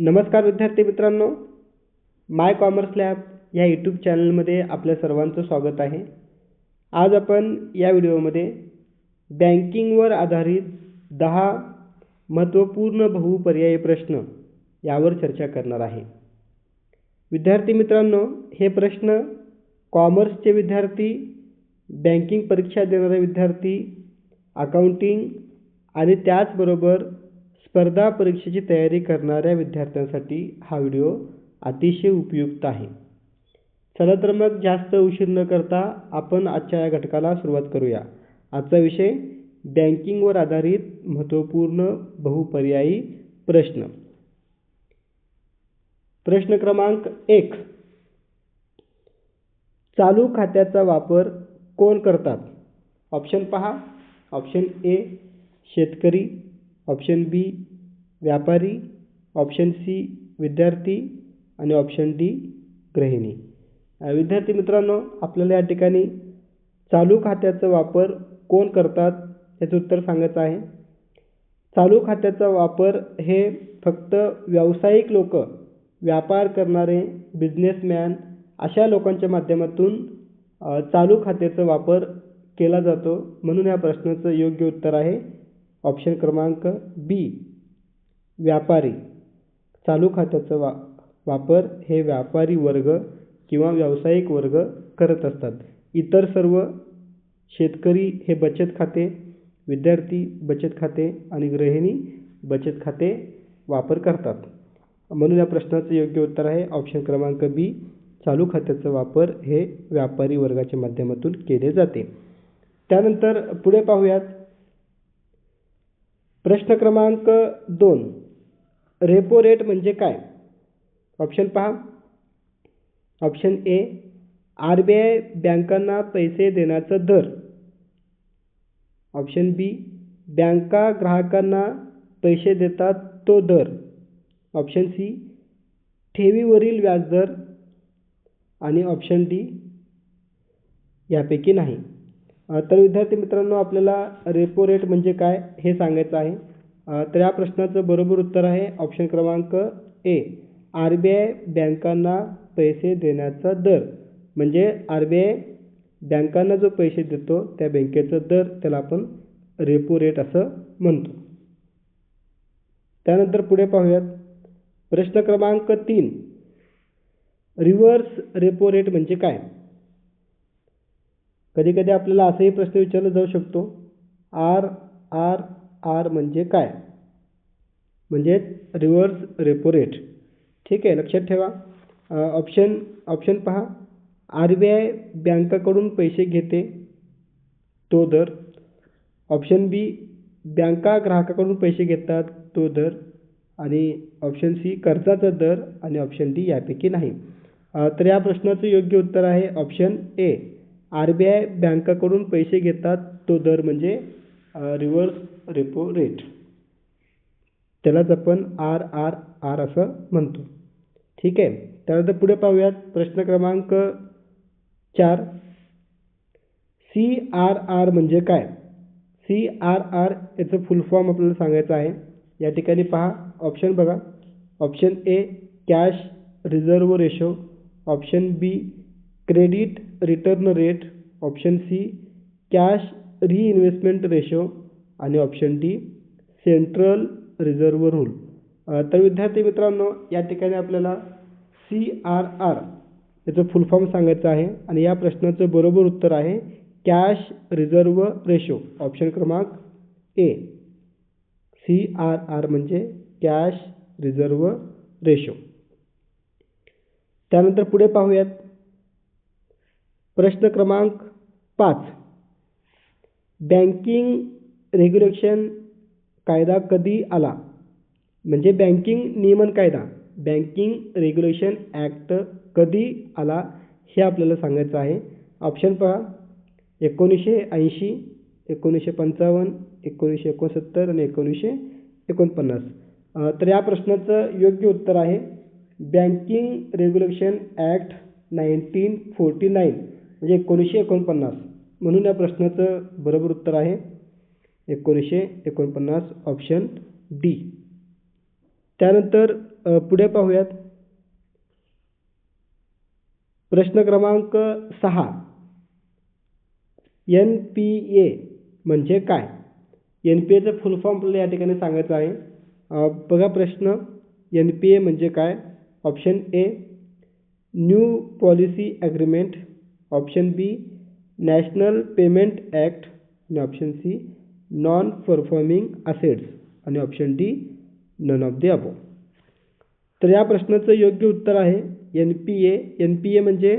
नमस्कार विद्यार्थी मित्रांनो माय कॉमर्स लॅब या यूट्यूब चॅनलमध्ये आपल्या सर्वांचं स्वागत आहे. आज आपण या व्हिडिओमध्ये बँकिंगवर आधारित दहा महत्त्वपूर्ण बहुपर्यायी प्रश्न यावर चर्चा करणार आहे. विद्यार्थी मित्रांनो हे प्रश्न कॉमर्सचे विद्यार्थी बँकिंग परीक्षा देणारे विद्यार्थी अकाउंटिंग आणि त्याचबरोबर स्पर्धा परीक्षेची तयारी करणाऱ्या विद्यार्थ्यांसाठी हा व्हिडिओ अतिशय उपयुक्त आहे. चला तर मग जास्त उशीर न करता आपण आजच्या या घटकाला सुरुवात करूया. आजचा विषय बँकिंगवर आधारित महत्त्वपूर्ण बहुपर्यायी प्रश्न. प्रश्न क्रमांक एक. चालू खात्याचा वापर कोण करतात? ऑप्शन पहा. ऑप्शन ए शेतकरी. ऑप्शन बी व्यापारी ऑप्शन सी विद्यार्थी आणि ऑप्शन डी गृहिणी. विद्यार्थी मित्रांनो आपल्याला या ठिकाणी चालू खात्याचा वापर कोण करतात याचं उत्तर सांगायचं आहे. चालू खात्याचा वापर हे फक्त व्यावसायिक लोक व्यापार करणारे बिझनेसमॅन अशा लोकांच्या माध्यमातून चालू खात्याचा वापर केला जातो म्हणून या प्रश्नाचं योग्य उत्तर आहे. ऑप्शन क्रमांक बी व्यापारी. चालू खात्याचा वा वापर हे व्यापारी वर्ग किंवा व्यावसायिक वर्ग करत असतात. इतर सर्व शेतकरी हे बचत खाते विद्यार्थी बचत खाते आणि गृहिणी बचत खाते वापर करतात. म्हणून या प्रश्नाचं योग्य उत्तर आहे ऑप्शन क्रमांक बी. चालू खात्याचा वापर हे व्यापारी वर्गाच्या माध्यमातून केले जाते. त्यानंतर पुढे पाहूयात प्रश्न क्रमांक दोन. रेपो रेट म्हणजे काय? ऑप्शन पहा. Option A R B I बँकांना पैसे देण्याचा दर. ऑप्शन बी बँका ग्राहकांना पैसे देतात तो दर. ऑप्शन सी ठेवीवरील व्याजदर. आणि ऑप्शन डी यापैकी नाही. तर विद्यार्थी मित्रांनो आपल्याला रेपो रेट म्हणजे काय हे सांगायचं आहे. तर या प्रश्नाचं बरोबर उत्तर आहे ऑप्शन क्रमांक ए आर बी आय बँकांना पैसे देण्याचा दर. म्हणजे आर बी आय बँकांना जो पैसे देतो त्या बँकेचा दर त्याला आपण रेपो रेट असं म्हणतो. त्यानंतर पुढे पाहूयात. प्रश्न क्रमांक तीन. रिव्हर्स रेपो रेट म्हणजे काय? कधी कधी आपल्याला असाही प्रश्न विचारला जाऊ शकतो आर आर आर म्हणजे काय? म्हणजे रिव्हर्स रेपो रेट. ठीक आहे लक्षात ठेवा. ऑप्शन ऑप्शन पहा. आर बी आय बँकाकडून पैसे घेते तो दर. ऑप्शन बी बँका ग्राहकाकडून पैसे घेतात तो दर. आणि ऑप्शन सी कर्जाचा दर. आणि ऑप्शन डी यापैकी नाही. तर या प्रश्नाचं योग्य उत्तर आहे option A. R B I बँकाकडून पैसे घेतात तो दर म्हणजे रिव्हर्स रेपो रेट त्यालाच आपण आर आर आर असं म्हणतो. ठीक आहे? त्यानंतर पुढे पाहूयात प्रश्न क्रमांक चार. सी आर आर म्हणजे काय? सी आर आर याचं फुल फॉर्म आपल्याला सांगायचं आहे. या ठिकाणी पहा ऑप्शन बघा. Option A cash reserve ratio option B credit return rate option C cash reinvestment ratio आणि option D central reserve rule. तर विद्यार्थी मित्रांनो या ठिकाणी आपल्याला सी आर आर याचं फुल फॉर्म सांगायचं आहे आणि या प्रश्नाचं बरोबर उत्तर आहे कॅश रिझर्व रेशो ऑप्शन क्रमांक ए. सी आर आर म्हणजे कॅश रिझर्व रेशो. त्यानंतर पुढे पाहूयात. प्रश्न क्रमांक पाच. बँकिंग रेग्युलेशन कायदा कधी आला? म्हणजे बँकिंग नियमन कायदा. बँकिंग रेग्युलेशन ॲक्ट कधी आला हे आपल्याला सांगायचं आहे. ऑप्शन पहा. एकोणीसशे ऐंशी एकोणीसशे पंचावन्न एकोणीसशे एकोणसत्तर आणि एकोणीसशे एकोणपन्नास. तर या प्रश्नाचं योग्य उत्तर आहे. Banking regulation act nineteen forty nine. म्हणजे एकोणीसशे एकोणपन्नास. म्हणून या प्रश्नाचं बरोबर उत्तर आहे एकोणीसशे एकोणपन्नास ऑप्शन डी त्यानंतर पुढे पाहूयात. प्रश्न क्रमांक सहा. एन पी ए म्हणजे काय? एन पी एचं फुल फॉर्म आपल्याला या ठिकाणी सांगायचं आहे. बघा प्रश्न. एन पी ए म्हणजे काय? Option A new policy agreement option B national payment act आणि option C non performing assets आणि option D none of the above तर या प्रश्नाचं योग्य उत्तर आहे N P A. N P A म्हणजे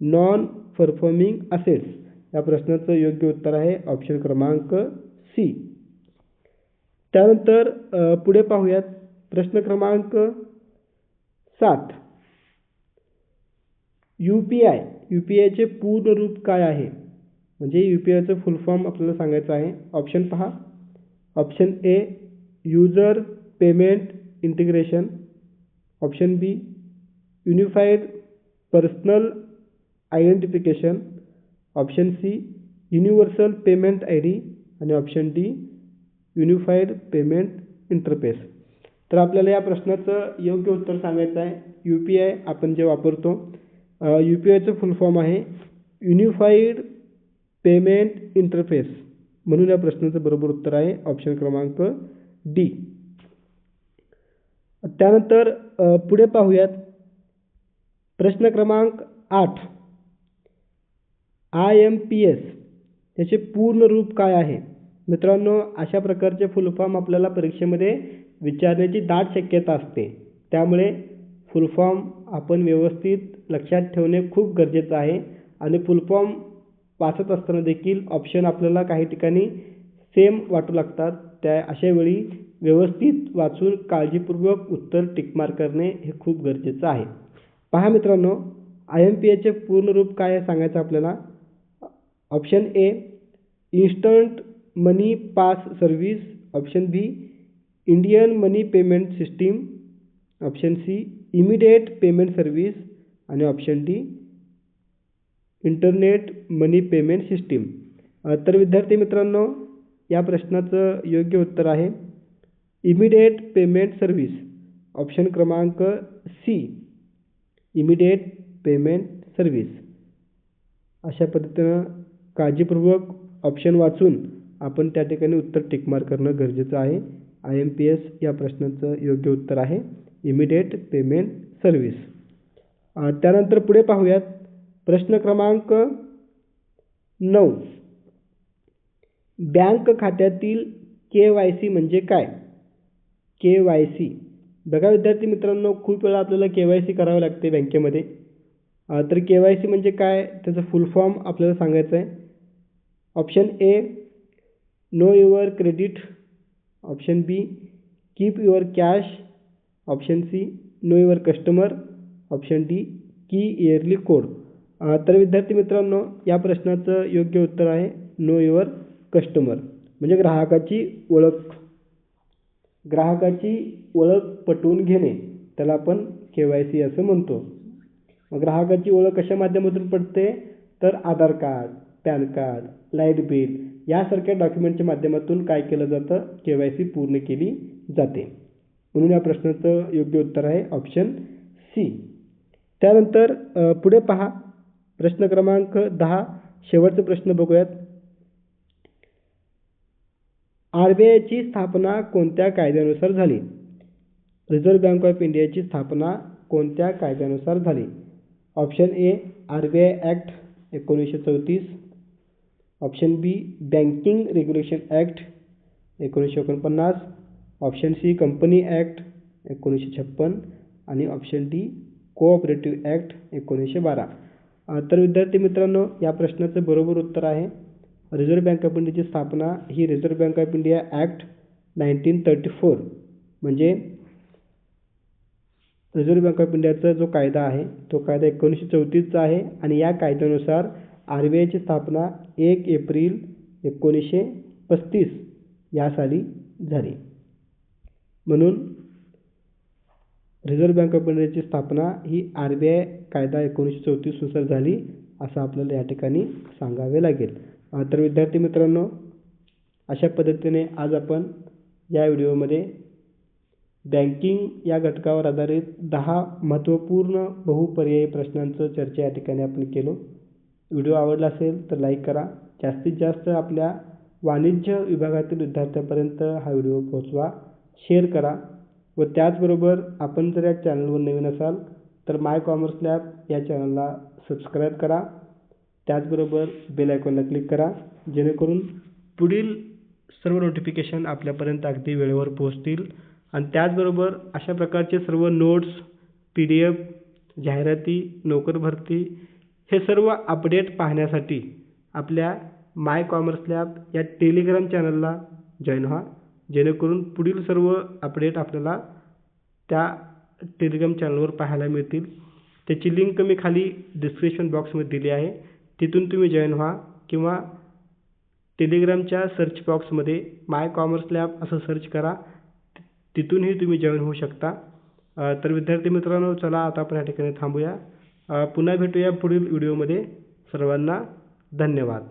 नॉन परफॉर्मिंग असेट्स. या प्रश्नाचं योग्य उत्तर आहे ऑप्शन क्रमांक सी. त्यानंतर पुढे पाहूयात. प्रश्न क्रमांक सात. U P I. U P आयचे पूर्ण रूप काय आहे? म्हणजे यू पी आयचं फुल फॉर्म आपल्याला सांगायचं आहे. ऑप्शन पहा. Option A user payment integration option B unified personal identification option C universal payment I D आणि option D unified payment interface तर आपल्याला या प्रश्नाचं योग्य उत्तर सांगायचं आहे. यू पी आय आपण जे वापरतो यू पी आयचं फुल फॉर्म आहे. युनिफाईड पेमेंट इंटरफेस म्हणून या प्रश्नाचं बरोबर उत्तर आहे. ऑप्शन क्रमांक डी त्यानंतर पुढे पाहूयात. प्रश्न क्रमांक आठ. आय एम पी एस याचे पूर्ण रूप काय आहे? मित्रांनो अशा प्रकारचे फुल फॉर्म आपल्याला परीक्षेमध्ये विचारण्याची दाट शक्यता असते. त्यामुळे फुल फॉर्म आपण व्यवस्थित लक्षात ठेवणे खूप गरजेचं आहे. आणि फुल फॉर्म वाचत असताना देखील ऑप्शन आपल्याला काही ठिकाणी सेम वाटू लागतात. त्या अशा वेळी व्यवस्थित वाचून काळजीपूर्वक उत्तर टिकमार करणे हे खूप गरजेचं आहे. पहा मित्रांनो आय एम पी एचे पूर्ण रूप काय आहे सांगायचं आपल्याला? Option A instant money pass service option B Indian money payment system option C immediate payment service आणि option D internet money payment system. तर विद्यार्थी मित्रांनो या प्रश्नाचं योग्य उत्तर आहे. Immediate payment service. ऑप्शन क्रमांक सी इमिडिएट पेमेंट सर्व्हिस. अशा पद्धतीनं काळजीपूर्वक ऑप्शन वाचून आपण त्या ठिकाणी उत्तर टिकमार करणं गरजेचं आहे. आय एम पी एस या प्रश्नाचं योग्य उत्तर आहे. Immediate payment service. त्यानंतर पुढे पाहूयात. प्रश्न क्रमांक नऊ. बँक खात्यातील के वाय सी म्हणजे काय? K Y C. बघा विद्यार्थी मित्रांनो खूप वेळा आपल्याला के वाय सी करावं लागते बँकेमध्ये. तर के वाय सी म्हणजे काय? त्याचं फुल फॉर्म आपल्याला सांगायचं आहे. Option A know your credit. Option B keep your cash. Option C know your customer option D key yearly code तर विद्यार्थी मित्रांनो या प्रश्नाचं योग्य उत्तर आहे नो युअर कस्टमर म्हणजे ग्राहकाची ओळख. ग्राहकाची ओळख पटवून घेणे त्याला आपण के वाय सी असं म्हणतो. ग्राहकाची ओळख कशा माध्यमातून पडते? तर Aadhaar card PAN card light bill यासारख्या डॉक्युमेंटच्या माध्यमातून काय केलं जातं? के वाय सी पूर्ण केली जाते. म्हणून या प्रश्नाचं योग्य उत्तर आहे ऑप्शन सी त्यानंतर पुढे पहा. प्रश्न क्रमांक दहा. शेवटचा प्रश्न बघूयात. आर बी आयची स्थापना कोणत्या कायद्यानुसार झाली? रिझर्व्ह बँक ऑफ इंडियाची स्थापना कोणत्या कायद्यानुसार झाली? Option A R B I act एकोणीसशे चौतीस. Option B banking regulation act एकोणीसशे एकोणपन्नास. ऑप्शन सी कंपनी ॲक्ट एकोणीसशे छप्पन आणि ऑप्शन डी कोऑपरेटिव्ह ॲक्ट एकोणीसशे बारा. तर विद्यार्थी मित्रांनो या प्रश्नाचं बरोबर उत्तर आहे. रिझर्व्ह बँक ऑफ इंडियाची स्थापना ही reserve bank of India act nineteen thirty four म्हणजे रिझर्व्ह बँक ऑफ इंडियाचा जो कायदा आहे तो कायदा एकोणीसशे चौतीसचा आहे आणि या कायद्यानुसार आर बी आयची स्थापना एक एप्रिल एकोणीसशे पस्तीस या साली झाली. म्हणून रिझर्व्ह बँक ऑफ इंडियाची स्थापना ही आर बी आय कायदा एकोणीसशे चौतीसनुसार झाली असं आपल्याला या ठिकाणी सांगावे लागेल. तर विद्यार्थी मित्रांनो अशा पद्धतीने आज आपण या व्हिडिओमध्ये बँकिंग या घटकावर आधारित दहा महत्त्वपूर्ण बहुपर्यायी प्रश्नांचं चर्चा या ठिकाणी आपण केलो. व्हिडिओ आवडला असेल तर लाईक करा. जास्तीत जास्त आपल्या वाणिज्य विभागातील विद्यार्थ्यांपर्यंत हा व्हिडिओ पोहोचवा. शेअर करा व त्याचबरोबर आपण जर या चॅनलवर नवीन असाल तर माय कॉमर्स लॅब या चॅनलला सबस्क्राईब करा. त्याचबरोबर बेल आयकॉनला क्लिक करा जेणेकरून पुढील सर्व नोटिफिकेशन आपल्यापर्यंत अगदी वेळेवर पोहोचतील. आणि त्याचबरोबर अशा प्रकारचे सर्व नोट्स पी डी एफ जाहिराती नोकर भरती हे सर्व अपडेट पाहण्यासाठी आपल्या माय कॉमर्स लॅब या टेलिग्राम चॅनलला जॉईन व्हा. जेणेकरून पुढील सर्व अपडेट आपल्याला त्या टेलिग्राम चॅनलवर पाहायला मिळतील. त्याची लिंक मी खाली डिस्क्रिप्शन बॉक्समध्ये दिली आहे. तिथून तुम्ही जॉईन व्हा किंवा टेलिग्रामच्या सर्च बॉक्समध्ये माय कॉमर्स लॅब असं सर्च करा. तिथूनही तुम्ही जॉईन होऊ शकता. तर विद्यार्थी मित्रांनो चला आता आपण या ठिकाणी थांबूया. पुन्हा भेटूया पुढील व्हिडिओमध्ये सर्वांना धन्यवाद.